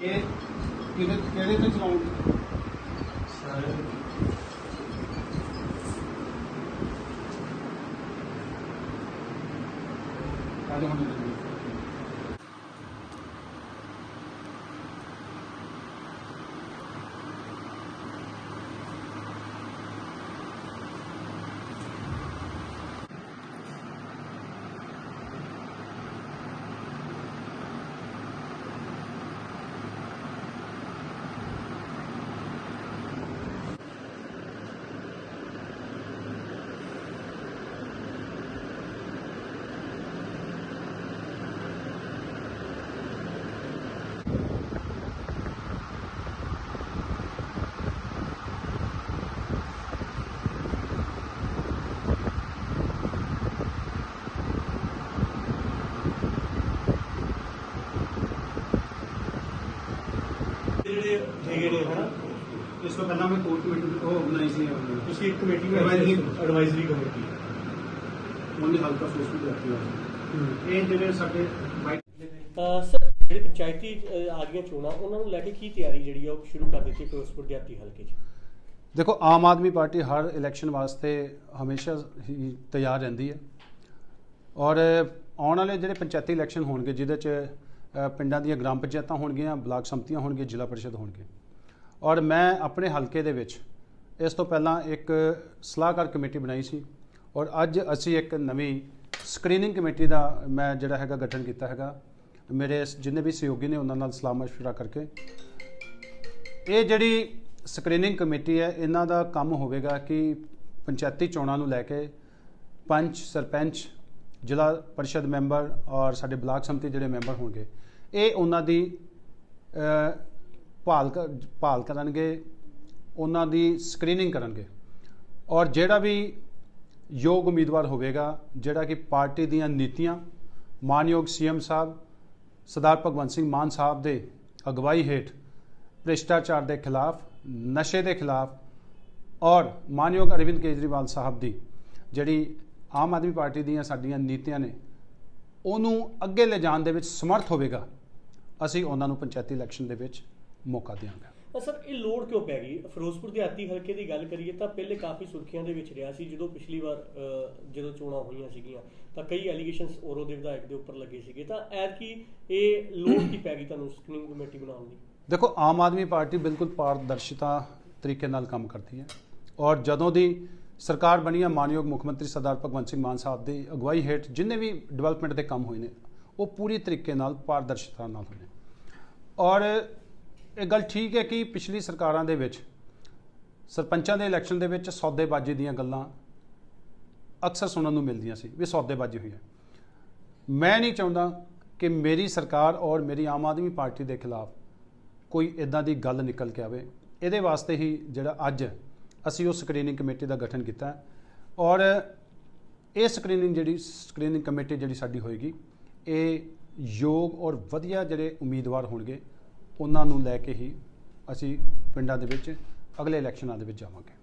ਇਹ ਕਿਹਦੇ ਕਿਹੜੇ ਤੇ ਚਲਾਉਂਗੇ ਸਾਰੇ। ਅੱਜ ਹੁਣ ਜਿਹੜੇ ਹੈਗੇ ਨੇ ਹਨਾ? ਇਸ ਤੋਂ ਪਹਿਲਾਂ ਮੈਂ ਕੋਰ ਕਮੇਟੀ ਉਹ ਬਣਾਈ ਸੀ ਤੁਸੀਂ ਇੱਕ ਕਮੇਟੀ Advisory- ਐਡਵਾਈਜ਼ਰੀ ਕਮੇਟੀ ਉਹਨੇ ਹਲਕਾ ਫੈਸਲਾ ਕਰਤੀ ਹੋਈ ਇਹ ਜਿਹੜੇ ਸਾਡੇ ਤਾਂ ਸਰ ਜਿਹੜੇ ਪੰਚਾਇਤੀ ਆ ਗਈਆਂ ਚੋਣਾਂ ਉਹਨਾਂ ਨੂੰ ਲੈ ਕੇ ਕੀ ਤਿਆਰੀ ਜਿਹੜੀ ਆ ਉਹ ਸ਼ੁਰੂ ਕਰ ਦਿੱਤੀ ਫਿਰੋਜ਼ਪੁਰ ਦਿਹਾਤੀ ਹਲਕੇ 'ਚ? ਦੇਖੋ ਆਮ ਆਦਮੀ ਪਾਰਟੀ ਹਰ ਇਲੈਕਸ਼ਨ ਵਾਸਤੇ ਹਮੇਸ਼ਾ ਹੀ ਤਿਆਰ ਰਹਿੰਦੀ ਹੈ। ਔਰ ਆਉਣ ਵਾਲੇ ਜਿਹੜੇ ਪੰਚਾਇਤੀ ਇਲੈਕਸ਼ਨ ਹੋਣਗੇ ਜਿਹਦੇ 'ਚ ਪਿੰਡਾਂ ਦੀਆਂ ਗ੍ਰਾਮ ਪੰਚਾਇਤਾਂ ਹੋਣਗੀਆਂ, ਬਲਾਕ ਸੰਮਤੀਆਂ ਹੋਣਗੀਆਂ, ਜ਼ਿਲ੍ਹਾ ਪਰਿਸ਼ਦ ਹੋਣਗੇ ਔਰ ਮੈਂ ਆਪਣੇ ਹਲਕੇ ਦੇ ਵਿੱਚ ਇਸ ਤੋਂ ਪਹਿਲਾਂ ਇੱਕ ਸਲਾਹਕਾਰ ਕਮੇਟੀ ਬਣਾਈ ਸੀ ਔਰ ਅੱਜ ਅਸੀਂ ਇੱਕ ਨਵੀਂ ਸਕਰੀਨਿੰਗ ਕਮੇਟੀ ਦਾ ਮੈਂ ਜਿਹੜਾ ਹੈਗਾ ਗਠਨ ਕੀਤਾ ਹੈਗਾ। ਮੇਰੇ ਜਿੰਨੇ ਵੀ ਸਹਿਯੋਗੀ ਨੇ ਉਹਨਾਂ ਨਾਲ ਸਲਾਹ ਮਸ਼ਵਰਾ ਕਰਕੇ। ਇਹ ਜਿਹੜੀ ਸਕਰੀਨਿੰਗ ਕਮੇਟੀ ਹੈ, ਇਹਨਾਂ ਦਾ ਕੰਮ ਹੋਵੇਗਾ ਕਿ ਪੰਚਾਇਤੀ ਚੋਣਾਂ ਨੂੰ ਲੈ ਕੇ ਪੰਚ, ਸਰਪੰਚ ਜ਼ਿਲ੍ਹਾ ਪਰਿਸ਼ਦ ਮੈਂਬਰ ਔਰ ਸਾਡੇ ਬਲਾਕ ਸੰਮਤੀ ਜਿਹੜੇ ਮੈਂਬਰ ਹੋਣਗੇ, ਇਹ ਉਹਨਾਂ ਦੀ ਭਾਲ ਕਰ- ਭਾਲ ਕਰਨਗੇ, ਉਹਨਾਂ ਦੀ ਸਕਰੀਨਿੰਗ ਕਰਨਗੇ। ਔਰ ਜਿਹੜਾ ਵੀ ਯੋਗ ਉਮੀਦਵਾਰ ਹੋਵੇਗਾ, ਜਿਹੜਾ ਕਿ ਪਾਰਟੀ ਦੀਆਂ ਨੀਤੀਆਂ, ਮਾਨਯੋਗ ਸੀਐਮ ਸਾਹਿਬ, ਸਰਦਾਰ ਭਗਵੰਤ ਸਿੰਘ ਮਾਨ ਸਾਹਿਬ ਦੇ ਅਗਵਾਈ ਹੇਠ ਭ੍ਰਿਸ਼ਟਾਚਾਰ ਦੇ ਖਿਲਾਫ, ਨਸ਼ੇ ਦੇ ਖਿਲਾਫ ਔਰ ਮਾਨਯੋਗ ਅਰਵਿੰਦ ਕੇਜਰੀਵਾਲ ਸਾਹਿਬ ਦੀ ਜਿਹੜੀ ਆਮ ਆਦਮੀ ਪਾਰਟੀ ਦੀਆਂ ਸਾਡੀਆਂ ਨੀਤੀਆਂ ਨੇ ਉਹਨੂੰ ਅੱਗੇ ਲੈ ਜਾਣ ਦੇ ਵਿੱਚ ਸਮਰਥ ਹੋਵੇਗਾ ਅਸੀਂ ਉਹਨਾਂ ਨੂੰ ਪੰਚਾਇਤੀ ਇਲੈਕਸ਼ਨ ਦੇ ਵਿੱਚ ਮੌਕਾ ਦੇਵਾਂਗੇ ਤਾਂ ਸਰ ਇਹ ਲੋੜ ਕਿਉਂ ਪੈ ਗਈ? ਫਿਰੋਜ਼ਪੁਰ ਦਿਹਾਤੀ ਹਲਕੇ ਦੀ ਗੱਲ ਕਰੀਏ ਤਾਂ ਪਹਿਲੇ ਕਾਫੀ ਸੁਰਖੀਆਂ ਦੇ ਵਿੱਚ ਰਿਹਾ ਸੀ ਜਦੋਂ ਪਿਛਲੀ ਵਾਰ ਜਦੋਂ ਚੋਣਾਂ ਹੋਈਆਂ ਸੀਗੀਆਂ ਤਾਂ ਕਈ ਐਲੀਗੇਸ਼ਨਸ ਔਰੋ ਦੇ ਵਿਧਾਇਕ ਦੇ ਉੱਪਰ ਲੱਗੇ ਸੀਗੇ। ਤਾਂ ਐਤਕੀ ਇਹ ਲੋੜ ਕੀ ਪੈ ਗਈ ਤੁਹਾਨੂੰ ਸਕਰੀਨਿੰਗ ਕਮੇਟੀ ਬਣਾਉਣ ਦੀ? ਦੇਖੋ ਆਮ ਆਦਮੀ ਪਾਰਟੀ ਬਿਲਕੁਲ ਪਾਰਦਰਸ਼ਤਾ ਤਰੀਕੇ ਨਾਲ ਕੰਮ ਕਰਦੀ ਹੈ ਔਰ ਜਦੋਂ ਦੀ ਸਰਕਾਰ ਬਣੀ ਹੈ ਮਾਨਯੋਗ ਮੁੱਖ ਮੰਤਰੀ ਸਰਦਾਰ ਭਗਵੰਤ ਸਿੰਘ ਮਾਨ ਸਾਹਿਬ ਦੀ ਅਗਵਾਈ ਹੇਠ, ਜਿੰਨੇ ਵੀ ਡਿਵੈਲਪਮੈਂਟ ਦੇ ਕੰਮ ਹੋਏ ਨੇ, ਉਹ ਪੂਰੀ ਤਰੀਕੇ ਨਾਲ ਪਾਰਦਰਸ਼ਤਾ ਨਾਲ ਹੋਏ ਨੇ। ਔਰ ਇਹ ਗੱਲ ਠੀਕ ਹੈ ਕਿ ਪਿਛਲੀ ਸਰਕਾਰਾਂ ਦੇ ਵਿੱਚ, ਸਰਪੰਚਾਂ ਦੇ ਇਲੈਕਸ਼ਨ ਦੇ ਵਿੱਚ ਸੌਦੇਬਾਜ਼ੀ ਦੀਆਂ ਗੱਲਾਂ ਅਕਸਰ ਸੁਣਨ ਨੂੰ ਮਿਲਦੀਆਂ ਸੀ ਵੀ ਸੌਦੇਬਾਜ਼ੀ ਹੋਈ ਹੈ। ਮੈਂ ਨਹੀਂ ਚਾਹੁੰਦਾ ਕਿ ਮੇਰੀ ਸਰਕਾਰ ਔਰ ਮੇਰੀ ਆਮ ਆਦਮੀ ਪਾਰਟੀ ਦੇ ਖਿਲਾਫ ਕੋਈ ਇਦਾਂ ਦੀ ਗੱਲ ਨਿਕਲ ਕੇ ਆਵੇ। ਇਹਦੇ ਵਾਸਤੇ ਹੀ ਜਿਹੜਾ ਅੱਜ ਅਸੀਂ ਉਹ ਸਕਰੀਨਿੰਗ ਕਮੇਟੀ ਦਾ ਗਠਨ ਕੀਤਾ ਔਰ ਇਹ ਸਕਰੀਨਿੰਗ ਜਿਹੜੀ ਸਕਰੀਨਿੰਗ ਕਮੇਟੀ ਜਿਹੜੀ ਸਾਡੀ ਹੋਏਗੀ, ਇਹ ਯੋਗ ਔਰ ਵਧੀਆ ਜਿਹੜੇ ਉਮੀਦਵਾਰ ਹੋਣਗੇ, ਉਹਨਾਂ ਨੂੰ ਲੈ ਕੇ ਹੀ ਅਸੀਂ ਪਿੰਡਾਂ ਦੇ ਵਿੱਚ ਅਗਲੇ ਇਲੈਕਸ਼ਨਾਂ ਦੇ ਵਿੱਚ ਜਾਵਾਂਗੇ।